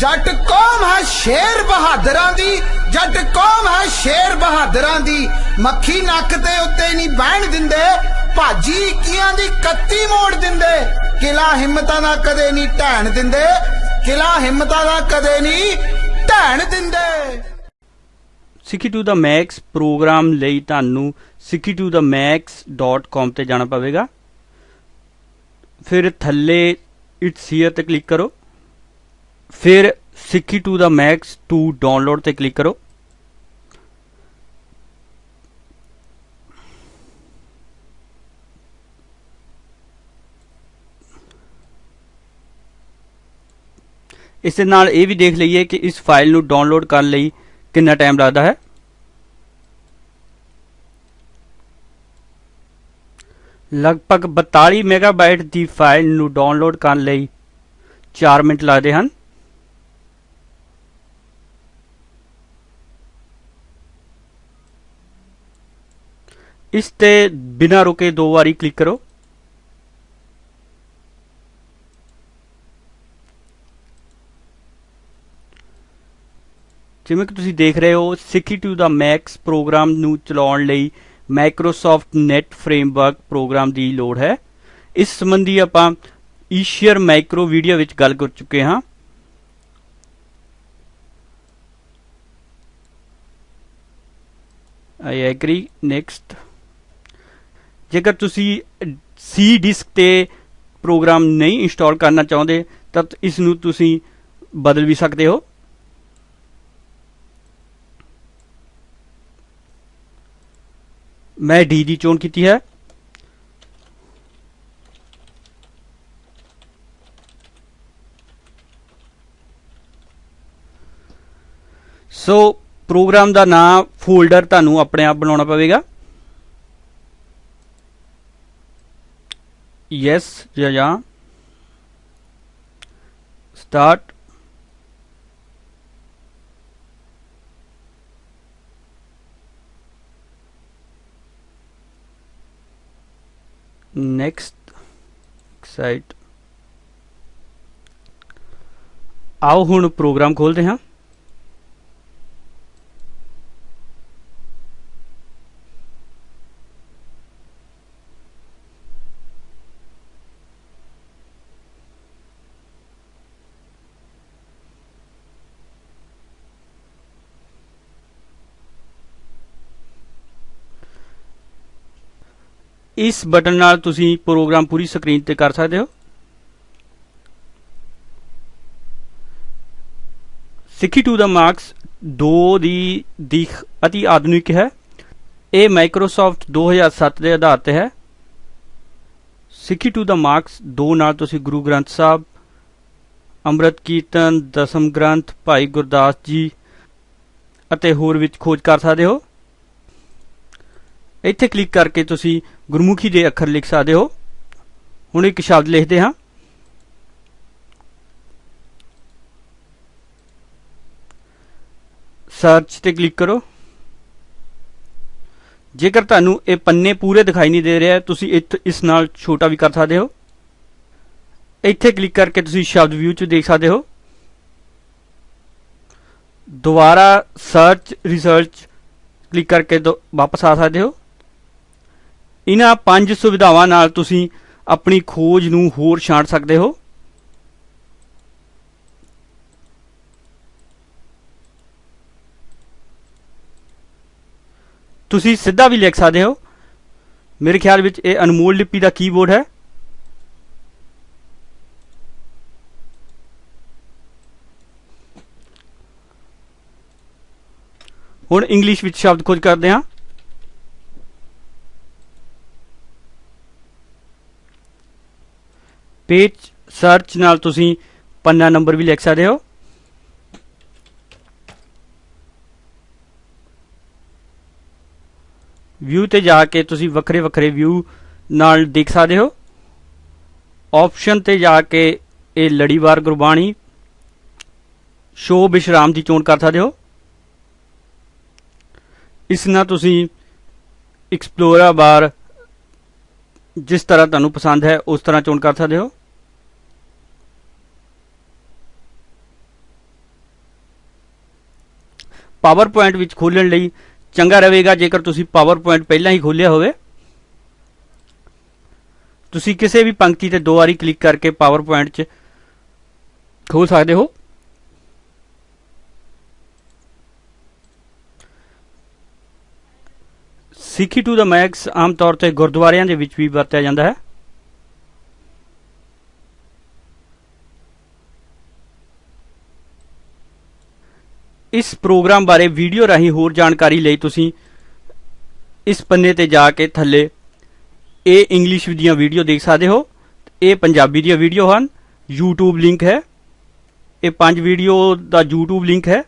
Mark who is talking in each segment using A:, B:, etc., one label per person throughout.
A: ਜੱਟ ਕੌਮ ਹੈ ਸ਼ੇਰ ਬਹਾਦਰਾਂ ਦੀ, ਜੱਟ ਕੌਮ ਹੈ ਸ਼ੇਰ ਬਹਾਦਰਾਂ ਦੀ। ਮੱਖੀ ਨੱਕ ਤੇ ਉੱਤੇ ਨਹੀਂ ਬਹਿਣ ਦਿੰਦੇ, ਭਾਜੀ ਇੱਕੀਆਂ ਦੀ ਕੱਤੀ ਮੋੜ ਦਿੰਦੇ। ਕਿਲਾ ਹਿੰਮਤਾਂ ਦਾ ਕਦੇ ਨਹੀਂ ਢਹਿਣ ਦਿੰਦੇ, ਕਿਲਾ ਹਿੰਮਤਾਂ ਦਾ ਕਦੇ ਨਹੀਂ ਢਹਿਣ ਦਿੰਦੇ।
B: ਸਿੱਖੀ ਟੂ ਦਾ ਮੈਕਸ ਪ੍ਰੋਗਰਾਮ ਲਈ ਤੁਹਾਨੂੰ ਸਿੱਖੀ ਟੂ ਦਾ max.com ਤੇ ਜਾਣਾ ਪਵੇਗਾ। ਫਿਰ ਥੱਲੇ ਇਟਸ ਹੀਅਰ ਤੇ ਕਲਿੱਕ ਕਰੋ। ਫਿਰ Sikhi to the max to download ਤੇ ਕਲਿੱਕ ਕਰੋ। ਇਸ ਦੇ ਨਾਲ ਇਹ ਵੀ ਦੇਖ ਲਈਏ ਕਿ ਇਸ ਫਾਈਲ ਨੂੰ ਡਾਊਨਲੋਡ ਕਰਨ ਲਈ ਕਿੰਨਾ ਟਾਈਮ ਲੱਗਦਾ ਹੈ। ਲਗਭਗ 42 ਮੈਗਾਬਾਈਟ ਦੀ ਫਾਈਲ ਨੂੰ ਡਾਊਨਲੋਡ ਕਰਨ ਲਈ 4 ਮਿੰਟ ਲੱਗਦੇ ਹਨ। ਇਸ ਤੇ ਬਿਨਾਂ ਰੁਕੇ ਦੋ ਵਾਰੀ ਕਲਿੱਕ ਕਰੋ। ਜਿਵੇਂ ਕਿ ਤੁਸੀਂ ਦੇਖ ਰਹੇ ਹੋ, ਸਿੱਖੀ ਟੂ ਦਾ ਮੈਕਸ ਪ੍ਰੋਗਰਾਮ ਨੂੰ ਚਲਾਉਣ ਲਈ ਮਾਈਕਰੋਸਾਫਟ ਨੈਟ ਫਰੇਮਵਰਕ ਪ੍ਰੋਗਰਾਮ ਦੀ ਲੋੜ ਹੈ। ਇਸ ਸੰਬੰਧੀ ਆਪਾਂ ਈਸ਼ੀਅਰ ਮਾਈਕਰੋ ਵੀਡੀਓ ਵਿੱਚ ਗੱਲ ਕਰ ਚੁੱਕੇ ਹਾਂ। ਆਈ ਐਗਰੀ ਨੈਕਸਟ ਜੇਕਰ ਤੁਸੀਂ ਸੀ ਡਿਸਕ ਤੇ ਪ੍ਰੋਗਰਾਮ ਨਹੀਂ ਇੰਸਟਾਲ ਕਰਨਾ ਚਾਹੁੰਦੇ, ਤਾਂ ਇਸ ਨੂੰ ਤੁਸੀਂ ਬਦਲ ਵੀ ਸਕਦੇ ਹੋ। ਮੈਂ ਡੀ ਦੀ ਚੋਣ ਕੀਤੀ ਹੈ। ਸੋ ਪ੍ਰੋਗਰਾਮ ਦਾ ਨਾਮ ਫੋਲਡਰ ਤੁਹਾਨੂੰ ਆਪਣੇ ਆਪ ਬਣਾਉਣਾ ਪਵੇਗਾ। ਯੈਸ ਜਾਂ ਜਾਂ ਸਟਾਰਟ next ਸਾਈਟ ਆਓ ਹੁਣ ਪ੍ਰੋਗਰਾਮ ਖੋਲਦੇ ਹਾਂ ਇਸ ਬਟਨ ਨਾਲ ਤੁਸੀਂ ਪ੍ਰੋਗਰਾਮ ਪੂਰੀ ਸਕਰੀਨ ਤੇ ਕਰ ਸਕਦੇ ਹੋ। ਸਿੱਖੀ ਟੂ ਦਾ ਮਾਰਕਸ 2 ਦੀ ਦਿੱਖ ਅਤੀ ਆਧੁਨਿਕ ਹੈ। ਇਹ ਮਾਈਕਰੋਸਾਫਟ 2007 ਦੇ ਆਧਾਰ ਤੇ ਹੈ। ਸਿੱਖੀ ਟੂ ਦਾ ਮਾਰਕਸ 2 ਨਾਲ ਤੁਸੀਂ ਗੁਰੂ ਗ੍ਰੰਥ ਸਾਹਿਬ, ਅੰਮ੍ਰਿਤ ਕੀਰਤਨ, ਦਸਮ ਗ੍ਰੰਥ, ਭਾਈ ਗੁਰਦਾਸ ਜੀ ਅਤੇ ਹੋਰ ਵਿੱਚ ਖੋਜ ਕਰ ਸਕਦੇ ਹੋ। ਇੱਥੇ ਕਲਿੱਕ ਕਰਕੇ ਤੁਸੀਂ ਗੁਰਮੁਖੀ ਦੇ ਅੱਖਰ ਲਿਖ ਸਕਦੇ ਹੋ। ਹੁਣ ਇੱਕ ਸ਼ਬਦ ਲਿਖਦੇ ਹਾਂ। ਸਰਚ ਤੇ ਕਲਿੱਕ ਕਰੋ। ਜੇਕਰ ਤੁਹਾਨੂੰ ਇਹ ਪੰਨੇ ਪੂਰੇ ਦਿਖਾਈ ਨਹੀਂ ਦੇ ਰਿਹਾ, ਤੁਸੀਂ ਇੱਥ- ਇਸ ਨਾਲ ਛੋਟਾ ਵੀ ਕਰ ਸਕਦੇ ਹੋ। ਇੱਥੇ ਕਲਿੱਕ ਕਰਕੇ ਤੁਸੀਂ ਸ਼ਬਦ ਵਿਊ ਚ ਦੇਖ ਸਕਦੇ ਹੋ। ਦੁਬਾਰਾ ਸਰਚ ਰਿਸਰਚ ਕਲਿੱਕ ਕਰਕੇ ਦੋ- ਵਾਪਸ ਆ ਸਕਦੇ ਹੋ। ਇਹਨਾਂ ਪੰਜ ਸੁਵਿਧਾਵਾਂ ਨਾਲ ਤੁਸੀਂ ਆਪਣੀ ਖੋਜ ਨੂੰ ਹੋਰ ਛਾਂਟ ਸਕਦੇ ਹੋ। ਤੁਸੀਂ ਸਿੱਧਾ ਵੀ ਲਿਖ ਸਕਦੇ ਹੋ। ਮੇਰੇ ਖਿਆਲ ਵਿੱਚ ਇਹ ਅਨਮੋਲ ਲਿਪੀ ਦਾ ਕੀਬੋਰਡ ਹੈ। ਹੁਣ ਇੰਗਲਿਸ਼ ਵਿੱਚ ਸ਼ਬਦ ਖੋਜ ਕਰਦੇ ਹਾਂ। ਪੇਜ ਸਰਚ ਨਾਲ ਤੁਸੀਂ ਪੰਨਾ ਨੰਬਰ ਵੀ ਲਿਖ ਸਕਦੇ ਹੋ। ਵਿਊ ਤੇ ਜਾ ਕੇ ਤੁਸੀਂ ਵੱਖਰੇ ਵੱਖਰੇ ਵਿਊ ਨਾਲ ਦੇਖ ਸਕਦੇ ਹੋ। ਆਪਸ਼ਨ ਤੇ ਜਾ ਕੇ ਇਹ ਲੜੀਵਾਰ ਗੁਰਬਾਣੀ ਸ਼ੋ ਵਿਸ਼ਰਾਮ ਦੀ ਚੋਣ ਕਰ ਸਕਦੇ ਹੋ। ਇਸ ਨਾਲ ਤੁਸੀਂ ਐਕਸਪਲੋਰਾ ਬਾਰ ਜਿਸ ਤਰ੍ਹਾਂ ਤੁਹਾਨੂੰ ਪਸੰਦ ਹੈ ਉਸ ਤਰ੍ਹਾਂ ਚੋਣ ਕਰ ਸਕਦੇ ਹੋ। ਪਾਵਰ ਪੁਆਇੰਟ ਵਿੱਚ ਖੋਲਣ ਲਈ ਚੰਗਾ ਰਹੇਗਾ ਜੇਕਰ ਤੁਸੀਂ ਪਾਵਰ ਪੁਆਇੰਟ ਪਹਿਲਾਂ ਹੀ ਖੋਲ੍ਹਿਆ ਹੋਵੇ। ਤੁਸੀਂ ਕਿਸੇ ਵੀ ਪੰਕਤੀ ਤੇ ਦੋ ਵਾਰੀ ਕਲਿੱਕ ਕਰਕੇ ਪਾਵਰ ਪੁਆਇੰਟ 'ਚ ਖੋਲ ਸਕਦੇ ਹੋ। ਸਿੱਖੀ ਟੂ ਦਾ ਮੈਕਸ ਆਮ ਤੌਰ ਤੇ ਗੁਰਦੁਆਰਿਆਂ ਦੇ ਵਿੱਚ ਵੀ ਵਰਤਿਆ ਜਾਂਦਾ ਹੈ। ਇਸ ਪ੍ਰੋਗਰਾਮ ਬਾਰੇ ਵੀਡੀਓ ਰਾਹੀਂ ਹੋਰ ਜਾਣਕਾਰੀ ਲਈ ਤੁਸੀਂ ਇਸ ਪੰਨੇ ਤੇ ਜਾ ਕੇ ਥੱਲੇ ਇਹ ਇੰਗਲਿਸ਼ ਦੀਆਂ ਵੀਡੀਓ ਦੇਖ ਸਕਦੇ ਹੋ। ਇਹ ਪੰਜਾਬੀ ਦੀਆਂ ਵੀਡੀਓ ਹਨ। YouTube ਲਿੰਕ ਹੈ। ਇਹ ਪੰਜ ਵੀਡੀਓ ਦਾ YouTube ਲਿੰਕ ਹੈ।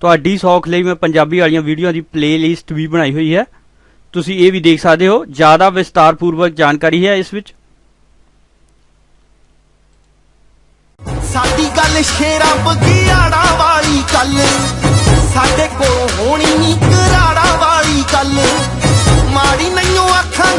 B: ਤੁਹਾਡੀ ਸੌਖ ਲਈ ਮੈਂ ਪੰਜਾਬੀ ਵਾਲੀਆਂ ਵੀਡੀਓ ਦੀ ਪਲੇਲਿਸਟ ਵੀ ਬਣਾਈ ਹੋਈ ਹੈ। ਤੁਸੀਂ ਇਹ ਵੀ ਦੇਖ ਸਕਦੇ ਹੋ। ਜ਼ਿਆਦਾ ਵਿਸਤਾਰਪੂਰਵਕ ਜਾਣਕਾਰੀ ਹੈ ਇਸ ਵਿੱਚ।
C: ਸਾਡੀ ਗੱਲ ਸ਼ੇਰਾਂ ਬਗਿਆੜਾ ਵਾਲੀ ਗੱਲ। ਸਾਡੇ ਕੋਲ ਹੋਣੀ ਨਹੀਂ ਕਰਾੜਾ ਵਾਲੀ ਗੱਲ। ਮਾੜੀ ਨਹੀਂ ਅੱਖਾਂ